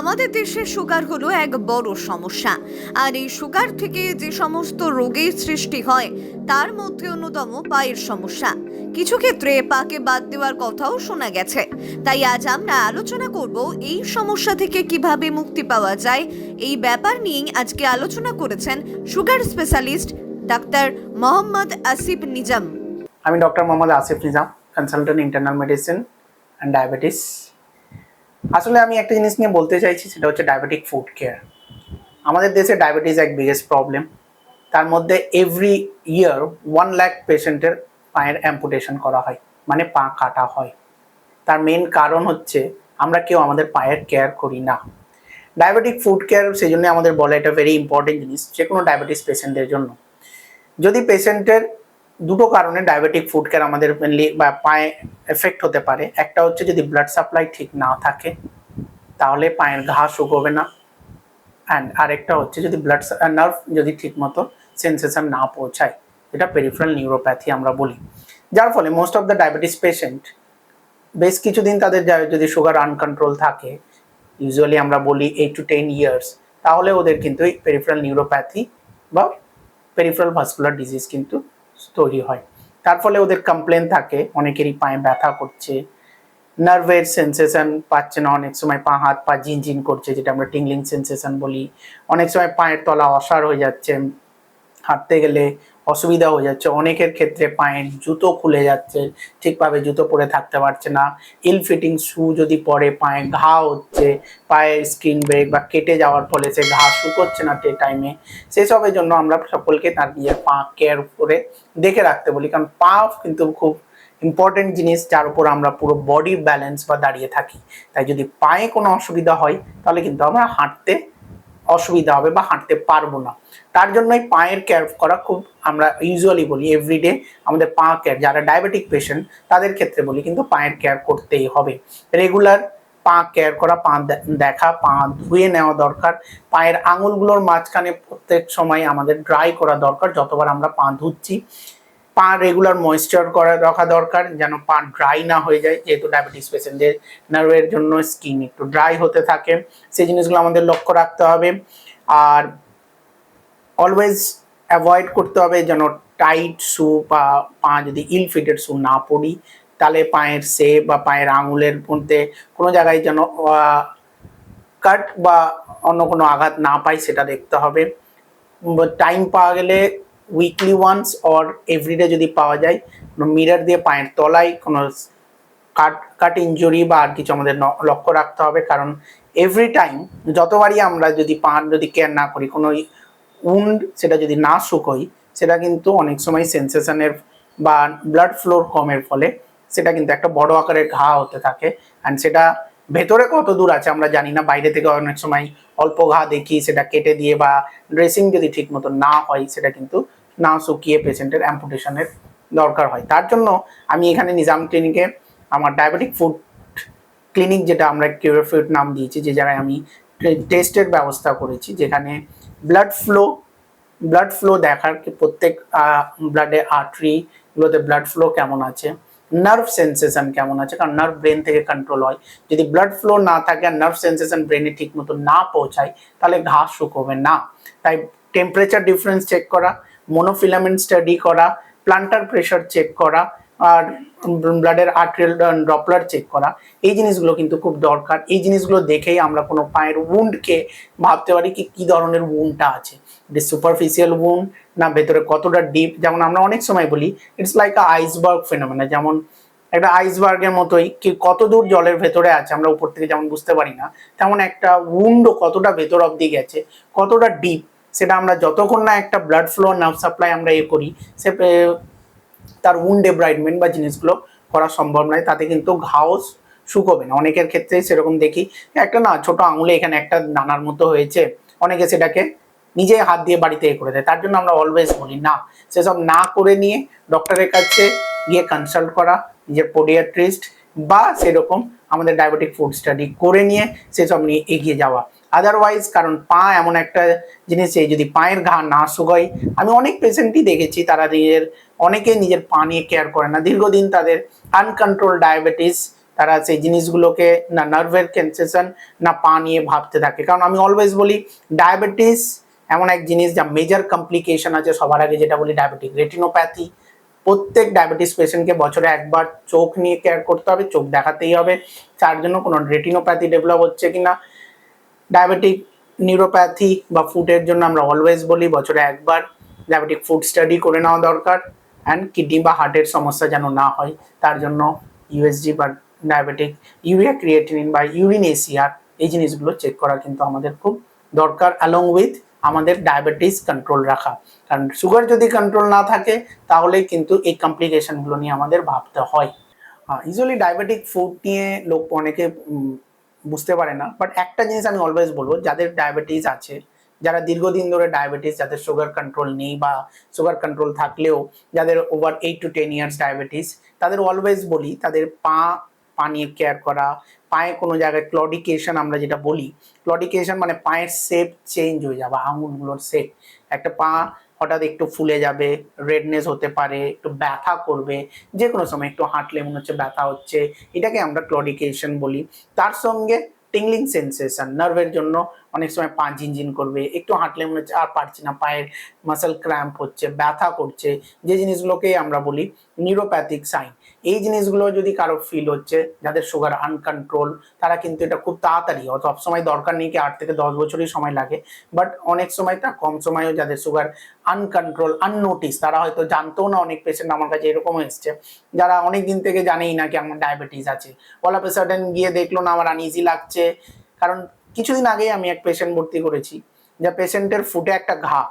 আমাদের দেশে সুগার হলো এক বড় সমস্যা। আর এই সুগার থেকে যে সমস্ত রোগের সৃষ্টি হয়, তার মধ্যে অন্যতম পায়ের সমস্যা। কিছু ক্ষেত্রে পাকে বাদ দেওয়ার কথাও শোনা গেছে। তাই আজ আমরা আলোচনা করব এই সমস্যা থেকে কীভাবে মুক্তি পাওয়া যায়। এই ব্যাপার নিয়েই আজকে আলোচনা করেছেন sugar specialist doctor Mohammad Asif Nizam. আমি doctor Mohammad Asif Nizam consultant internal medicine and diabetes আসলে আমি একটা জিনিস নিয়ে বলতে চাইছি, সেটা হচ্ছে ডায়াবেটিক ফুড কেয়ার আমাদের দেশে ডায়াবেটিস এক বিগেস্ট প্রবলেম তার মধ্যে এভরি ইয়ার ওয়ান লাখ পেশেন্টের পায়ের অ্যাম্পুটেশন করা হয় মানে পা কাটা হয়। তার মেন কারণ হচ্ছে আমরা কেউ আমাদের পায়ের কেয়ার করি না। ডায়াবেটিক ফুড কেয়ার সেই জন্য আমাদের বলা এটা ভেরি ইম্পর্টেন্ট জিনিস যে কোনো ডায়াবেটিস পেশেন্টের জন্য। যদি পেশেন্টের দুটো কারণে ডায়াবেটিক ফুড কেয়ার আমাদের মেনলি বা পায়ে এফেক্ট হতে পারে। একটা হচ্ছে যদি ব্লাড সাপ্লাই ঠিক না থাকে, তাহলে পায়ের ঘা শুকোবে না। অ্যান্ড আরেকটা হচ্ছে যদি ব্লাড নার্ভ যদি ঠিক মতো সেন্সেশন না পৌঁছায়, এটা পেরিফেরাল নিউরোপ্যাথি আমরা বলি। যার ফলে most of the diabetes patient বেশ কিছুদিন তাদের যদি সুগার আনকন্ট্রোল থাকে ইউজুয়ালি আমরা বলি এইট টু টেন ইয়ার্স তাহলে ওদের কিন্তু এই পেরিফেরাল নিউরোপ্যাথি বা পেরিফেরাল ভাস্কুলার ডিজিজ কিন্তু তৈরি হয়। তার ফলে ওদের কমপ্লেন থাকে, অনেকেরই পায়ে ব্যথা করছে নার্ভের সেন্সেশন পাচ্ছে না, অনেক সময় পা, হাত, পা ঝিনঝিন করছে, যেটা আমরা টিংলিং সেন্সেশন বলি। অনেক সময় পায়ের তলা অসার হয়ে যাচ্ছে, হাঁটতে গেলে অসুবিধা হয়ে যাচ্ছে। অনেকের ক্ষেত্রে পায়ের জুতো খুলে যাচ্ছে, ঠিকভাবে জুতো পরে থাকতে পারছে না। ইল ফিটিং শু যদি পরে পায়ে ঘা হচ্ছে পায়ের স্কিন ব্রেক বা কেটে যাওয়ার ফলে সে ঘা শুকোচ্ছে না টে টাইমে সেসবের জন্য আমরা সকলকে তার নিজের পা কেয়ার করে দেখে রাখতে বলি। কারণ পা কিন্তু খুব ইম্পর্টেন্ট জিনিস, যার উপর আমরা পুরো বডি ব্যালেন্স বা দাঁড়িয়ে থাকি। তাই যদি পায়ে কোনো অসুবিধা হয়, তাহলে কিন্তু আমরা হাঁটতে অসুবিধা হবে বা হাঁটতে পারব না। তার জন্যই পায়ের কেয়ার করা খুব আমরা ইউজুয়ালি বলি এভরিডে আমাদের পা কেয়ার যারা ডায়াবেটিক পেশেন্ট তাদের ক্ষেত্রে বলি কিন্তু পায়ের কেয়ার করতেই হবে। রেগুলার পা কেয়ার করা, পা দেখা, পা ধুয়ে নেওয়া দরকার। পায়ের আঙুলগুলোর মাঝখানে প্রত্যেক সময় আমাদের ড্রাই করা দরকার, যতবার আমরা পা ধুচ্ছি। পা রেগুলার ময়েশ্চার করা রাখা দরকার, যেন পা ড্রাই না হয়ে যায়, যেহেতু ডায়াবেটিস পেশেন্টদের নার্ভের জন্য স্কিন একটু ড্রাই হতে থাকে। সেই জিনিসগুলো আমাদের লক্ষ্য রাখতে হবে। আর অলওয়েজ অ্যাভয়েড করতে হবে যেন টাইট শু বা পা যদি ইল ফিটেড শু না পরি, তাহলে পায়ের সে বা পায়ের আঙুলের মধ্যে কোনো জায়গায় যেন কাট বা অন্য কোনো আঘাত না পাই সেটা দেখতে হবে। টাইম পাওয়া গেলে উইকলি ওয়ান্স অর এভরিডে যদি পাওয়া যায় মিরার দিয়ে পায়ের তলায় কোনো কাট কাট ইঞ্জুরি বা আর কিছু আমাদের লক্ষ্য রাখতে হবে। কারণ এভরি টাইম যতবারই আমরা যদি পা যদি কেয়ার না করি, কোনো উন্ড সেটা যদি না শুকোই সেটা কিন্তু অনেক সময় সেন্সেশনের বা ব্লাড ফ্লোর কমের ফলে সেটা কিন্তু একটা বড় আকারের ঘা হতে থাকে। অ্যান্ড সেটা ভেতরে কত দূর আছে আমরা জানি না, বাইরে থেকে অনেক সময় অল্প ঘা দেখি, সেটা কেটে দিয়ে বা ড্রেসিং যদি ঠিক মতো না হয়, সেটা কিন্তু না শুকিয়ে পেশেন্টের অ্যাম্পুটেশনের দরকার হয়। তার জন্য আমি এখানে নিজাম ক্লিনিকে আমার ডায়াবেটিক ফুড ক্লিনিক যেটা আমরা কিউরোফিট নাম দিয়েছি, যে জায়গায় আমি টেস্টের ব্যবস্থা করেছি, যেখানে ব্লাড ফ্লো ব্লাড ফ্লো দেখার প্রত্যেক ব্লাডে আর্টারিগুলোতে ব্লাড ফ্লো কেমন আছে নার্ভ সেন্সেশন কেমন আছে, কারণ নার্ভ ব্রেন থেকে কন্ট্রোল হয়। যদি ব্লাড ফ্লো না থাকে আর নার্ভ সেন্সেশন ব্রেনে ঠিক মতো না পৌঁছায়, তাহলে ঘাস শুকোবে না। তাই টেম্পারেচার ডিফারেন্স চেক করা মনোফিলামেন্ট স্টাডি করা প্লান্টার প্রেশার চেক করা, আর ব্লাডের আর্টেরিয়াল ড্রপলার চেক করা, এই জিনিসগুলো কিন্তু খুব দরকার। এই জিনিসগুলো দেখেই আমরা কোনো পায়ের উন্ডকে ভাবতে পারি কি, কী ধরনের উন্ডটা আছে। ইট সুপারফিশিয়াল উন্ড না ভেতরে কতটা ডিপ যেমন আমরা অনেক সময় বলি it's like a iceberg phenomena যেমন একটা আইসবার্গের মতোই কি কত দূর জলের ভেতরে আছে, আমরা উপর থেকে যেমন বুঝতে পারি না, তেমন একটা উন্ডও কতটা ভেতর অব্দি গেছে, কতটা ডিপ সেটা আমরা যতক্ষণ না একটা ব্লাড ফ্লো নার্ভ সাপ্লাই আমরা এ করি সে তার উন্ড ডেব্রাইডমেন্ট বা জিনিসগুলো করা সম্ভব নয়। তাতে কিন্তু ঘাও শুকোবে না। অনেকের ক্ষেত্রে সেরকম দেখি। একটা না, ছোট আঙুলে এখানে একটা দানার মতো হয়েছে। অনেকে সেটাকে নিজে হাত দিয়ে বাড়িতে এ করে দেয়। তার জন্য আমরা অলওয়েজ বলি, না, সেসব না করে নিয়ে ডক্টরের কাছে গিয়ে কনসাল্ট করা, নিজের পোডিয়াট্রিস্ট বা সেরকম আমাদের ডায়াবেটিক ফুড স্টাডি করে নিয়ে সেসব নিয়ে এগিয়ে যাওয়া। আদারওয়াইজ কারণ পা এমন একটা জিনিস, এই যদি পায়ের ঘা না শুকায়, আমি অনেক পেশেন্টই দেখেছি, তারা নিজের, অনেকে নিজের পা নিয়ে কেয়ার করে না। দীর্ঘদিন তাদের আনকন্ট্রোল ডায়াবেটিস তারা সেই জিনিসগুলোকে না নার্ভের সেন্সেশন না পা নিয়ে ভাবতে থাকে। কারণ আমি অলওয়েজ বলি ডায়াবেটিস এমন এক জিনিস যা মেজর কমপ্লিকেশন আছে সবার আগে, যেটা বলি ডায়াবেটিক রেটিনোপ্যাথি প্রত্যেক ডায়াবেটিস পেশেন্টকে বছরে একবার চোখ নিয়ে কেয়ার করতে হবে, চোখ দেখাতেই হবে, তার জন্য কোনো রেটিনোপ্যাথি ডেভেলপ হচ্ছে কিনা। ডায়াবেটিক নিউরোপ্যাথি বা ফুডের জন্য আমরা অলওয়েজ বলি, বছরে একবার ডায়াবেটিক ফুড স্টাডি করে নেওয়া দরকার অ্যান্ড কিডনি বা হার্টের সমস্যা যেন না হয়। তার জন্য ইউএসজি বা ডায়াবেটিক ইউরিয়া ক্রিয়েটিনিন বা ইউরিন এসিআর এই জিনিসগুলো চেক করা কিন্তু আমাদের খুব দরকার অ্যালং উইথ আমাদের ডায়াবেটিস কন্ট্রোল রাখা। কারণ সুগার যদি কন্ট্রোল না থাকে তাহলে কিন্তু এই কমপ্লিকেশনগুলো নিয়ে আমাদের ভাবতে হয়। ইউজুয়ালি ডায়াবেটিক ফুড নিয়ে লোক অনেকে বুঝতে পারে না। বাট একটা জিনিস আমি অলওয়েজ বলব, যাদের ডায়াবেটিস আছে, যারা দীর্ঘদিন ধরে ডায়াবেটিস যাদের সুগার কন্ট্রোল নেই বা সুগার কন্ট্রোল থাকলেও, যাদের over eight to ten years diabetes তাদের অলওয়েজ বলি, তাদের পা পা নিয়ে কেয়ার করা, পায়ে কোনো জায়গায় ক্লডিকেশন আমরা যেটা বলি ক্লডিকেশন মানে পায়ের শেপ চেঞ্জ হয়ে যাবে আঙুলগুলোর শেপ একটা পা হঠাৎ একটু ফুলে যাবে রেডনেস হতে পারে, একটু ব্যথা করবে যে কোনো সময় একটু হাঁটলে মনে হচ্ছে ব্যথা হচ্ছে, এটাকে আমরা ক্লডিকেশন বলি। তার সঙ্গে টিংলিং সেন্সেশন নার্ভের জন্য অনেক সময় পা ঝিনঝিন করবে, একটু হাঁটলে মনে হচ্ছে আর পারছি না, পায়ের মাসেল ক্র্যাম্প হচ্ছে, ব্যথা করছে, যে জিনিসগুলোকেই আমরা বলি নিউরোপ্যাথিক সাইন এই জিনিসগুলো যদি কারও ফিল হচ্ছে, যাদের সুগার আনকন্ট্রোল তারা কিন্তু এটা খুব তাড়াতাড়ি, অত সব সময় দরকার নেই কি আট থেকে দশ বছরই সময় লাগে বাট অনেক সময় তা কম সময়ও যাদের সুগার আনকন্ট্রোল আননোটিস তারা হয়তো জানতো না অনেক পেশেন্ট আমার কাছে এরকম এসছে, যারা অনেক দিন থেকে জানেই না কি আমার ডায়াবেটিস আছে। অল অফ গিয়ে দেখল না, আমার আনইজি লাগছে, কারণ কিছুদিন আগেই আমি এক পেশেন্ট ভর্তি করেছি, যা পেশেন্টের ফুটে একটা ঘা।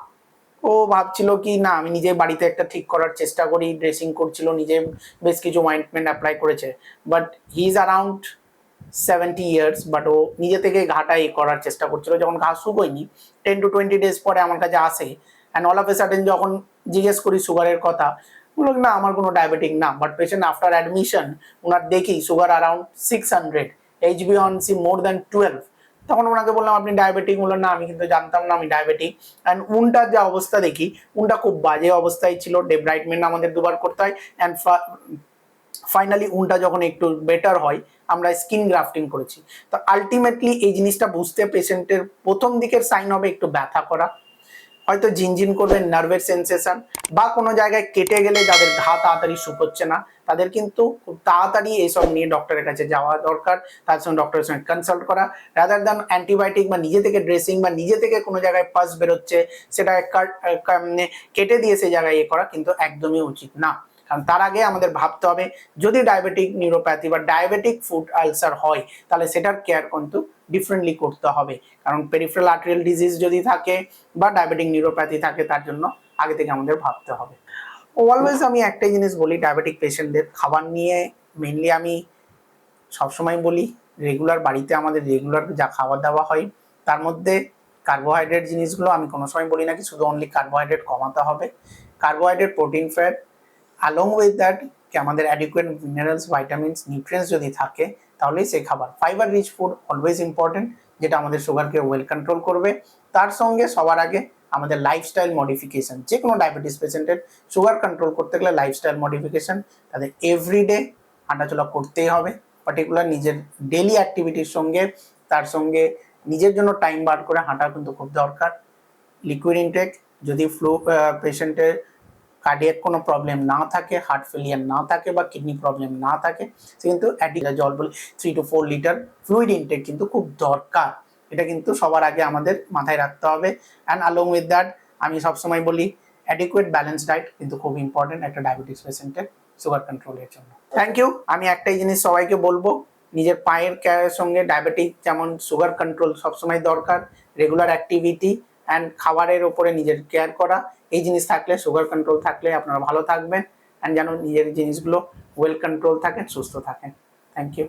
ও ভাবছিল কি, না, আমি নিজে বাড়িতে একটা ঠিক করার চেষ্টা করি ড্রেসিং করছিল, নিজে বেশ কিছু অয়েন্টমেন্ট অ্যাপ্লাই করেছে। But he is around seventy years but ও নিজে থেকে ঘাটা এ করার চেষ্টা করছিল। যখন ঘা শুকোয়নি টেন টু টোয়েন্টি ডেজ পরে আমার কাছে আসে and all of a sudden যখন জিজ্ঞেস করি সুগারের কথা বলল, না, আমার কোনো ডায়াবেটিক না। বাট পেশেন্ট আফটার অ্যাডমিশন ওনার দেখি sugar around six hundred HB on C more than twelve তখন ওনাকে বললাম, আপনি ডায়াবেটিক বলল, না, আমি কিন্তু জানতাম না, আমি ডায়াবেটিক অ্যান্ড উনটার যে অবস্থা দেখি, উনটা খুব বাজে অবস্থায় ছিল। ডেব্রাইটমেন্ট আমাদের দুবার করতে হয়। অ্যান্ড ফাইনালি উনটা যখন একটু বেটার হয়, আমরা স্কিন গ্রাফটিং করেছি। তো আলটিমেটলি এই জিনিসটা বুঝতে পেশেন্টের প্রথম দিকের সাইন হবে একটু ব্যথা করা। হয়তো ঝিনঝিন করবে নার্ভের সেন্সেশন বা কোনো জায়গায় কেটে গেলে যাদের ঘা তাড়াতাড়ি শুকোচ্ছে না, তাদের কিন্তু খুব তাড়াতাড়ি এইসব নিয়ে ডক্টরের কাছে যাওয়া দরকার। তার সঙ্গে ডক্টরের সঙ্গে কনসাল্ট করা। রাদার দ্যান অ্যান্টিবায়োটিক বা নিজে থেকে ড্রেসিং বা নিজে থেকে কোনো জায়গায় পাস বেরোচ্ছে, সেটা কাট- মানে কেটে দিয়ে সেই জায়গায় এ করা কিন্তু একদমই উচিত না। কারণ তার আগে আমাদের ভাবতে হবে, যদি ডায়াবেটিক নিউরোপ্যাথি বা ডায়াবেটিক ফুড আলসার হয়, তাহলে সেটার কেয়ার কিন্তু ডিফারেন্টলি করতে হবে। কারণ পেরিফেরাল আর্টেরিয়াল ডিজিজ যদি থাকে বা ডায়াবেটিক নিউরোপ্যাথি থাকে, তার জন্য আগে থেকে আমাদের ভাবতে হবে। অলওয়েজ আমি একটাই জিনিস বলি ডায়াবেটিক পেশেন্টদের খাবার নিয়ে মেনলি আমি সবসময় বলি রেগুলার বাড়িতে আমাদের রেগুলার যা খাবার দাওয়া হয়, তার মধ্যে কার্বোহাইড্রেট জিনিসগুলো আমি কোনো সময় বলি না কি, শুধু অনলি কার্বোহাইড্রেট কমাতে হবে। Carbohydrate protein fat along with that কি আমাদের অ্যাডিকুয়েট মিনারেলস ভাইটামিনস নিউট্রিয়েন্টস যদি থাকে, তাহলেই সেই খাবার। Fibre rich food always important যেটা আমাদের সুগারকে ওয়েল কন্ট্রোল করবে। তার সঙ্গে সবার আগে আমাদের লাইফস্টাইল মডিফিকেশন যে কোনো ডায়াবেটিস পেশেন্টের সুগার কন্ট্রোল করতে গেলে লাইফস্টাইল মডিফিকেশন তাদের এভরিডে হাঁটাচলা করতেই হবে। পার্টিকুলার নিজের ডেলি অ্যাক্টিভিটির সঙ্গে, তার সঙ্গে নিজের জন্য টাইম বার করে হাঁটা কিন্তু খুব দরকার। লিকুইড ইনটেক যদি ফ্লু পেশেন্টের কার্ডিয়াক কোনো প্রবলেম না থাকে হার্ট ফেলিয়ার না থাকে বা কিডনি প্রবলেম না থাকে, সে কিন্তু অ্যাডিকা জল বলে three to four litre fluid intake কিন্তু খুব দরকার। এটা কিন্তু সবার আগে আমাদের মাথায় রাখতে হবে। অ্যান্ড আলং উইথ দ্যাট আমি সবসময় বলি অ্যাডিকুয়েট ব্যালেন্স ডায়েট কিন্তু খুব ইম্পর্টেন্ট একটা ডায়াবেটিস পেশেন্টের সুগার কন্ট্রোলের জন্য। থ্যাংক ইউ আমি একটাই জিনিস সবাইকে বলব, নিজের পায়ের কেয়ারের সঙ্গে ডায়াবেটিক যেমন সুগার কন্ট্রোল সবসময় দরকার রেগুলার অ্যাক্টিভিটি অ্যান্ড খাবারের ওপরে নিজের কেয়ার করা। এই জিনিস থাকলে সুগার কন্ট্রোল থাকলে আপনারা ভালো থাকবেন অ্যান্ড যেন নিজের জিনিসগুলো ওয়েল কন্ট্রোল থাকেন, সুস্থ থাকেন। Thank you